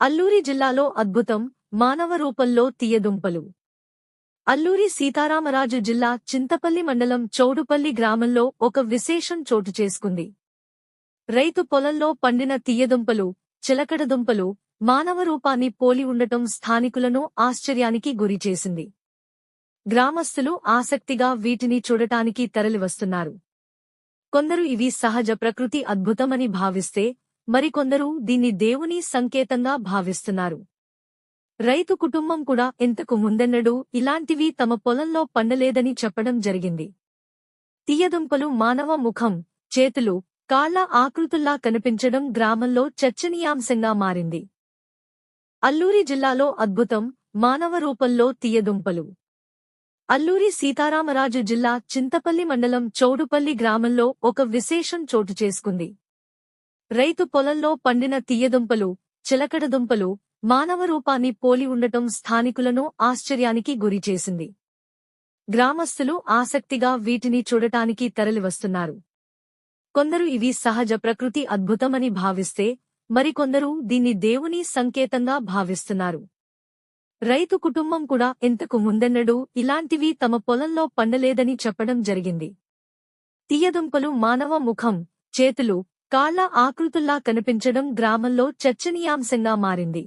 అల్లూరి జిల్లాలో అద్భుతం మానవ రూపంలో తీయదుంపలు. అల్లూరి సీతారామరాజు జిల్లా చింతపల్లి మండలం చౌడుపల్లి గ్రామంలో ఒక విశేషం చోటు చేసుకుంది. రైతు పొలంలో పండిన తీయదుంపలు చిలకడదుంపలు మానవ రూపాన్ని పోలి ఉండటం స్థానికులను ఆశ్చర్యానికి గురిచేసింది గ్రామస్తులు ఆసక్తిగా వీటిని చూడటానికి తరలివస్తున్నారు. కొందరు ఇవి సహజ ప్రకృతి అద్భుతమని భావిస్తే మరికొందరు దీన్ని దేవుని సంకేతంగా భావిస్తున్నారు. రైతు కుటుంబం కూడా ఇంతకు ముందెన్నడూ ఇలాంటివి తమ పొలంలో పండలేదని చెప్పడం జరిగింది. తీయదుంపలు మానవ ముఖం చేతులు కాళ్ళ ఆకృతుల్లా కనిపించడం గ్రామంలో చర్చనీయాంశంగా మారింది. అల్లూరి జిల్లాలో అద్భుతం మానవ రూపంలో తీయదుంపలు. అల్లూరి సీతారామరాజు జిల్లా చింతపల్లి మండలం చౌడుపల్లి గ్రామంలో ఒక విశేషం చోటు చేసుకుంది. రైతు పొలంలో పండిన తీయదుంపలు చిలకడదుంపలు మానవ రూపాన్ని పోలి ఉండటం స్థానికులను ఆశ్చర్యానికి గురిచేసింది గ్రామస్తులు ఆసక్తిగా వీటిని చూడటానికి తరలివస్తున్నారు. కొందరు ఇవి సహజ ప్రకృతి అద్భుతమని భావిస్తే మరికొందరు దీన్ని దేవుని సంకేతంగా భావిస్తున్నారు. రైతు కుటుంబం కూడా ఇంతకు ముందెన్నడూ ఇలాంటివి తమ పొలంలో పండలేదని చెప్పడం జరిగింది. తీయదుంపలు మానవ ముఖం చేతులు కాళ్ళ ఆకృతుల్లా కనిపించడం గ్రామంలో చర్చనీయాంశంగా మారింది.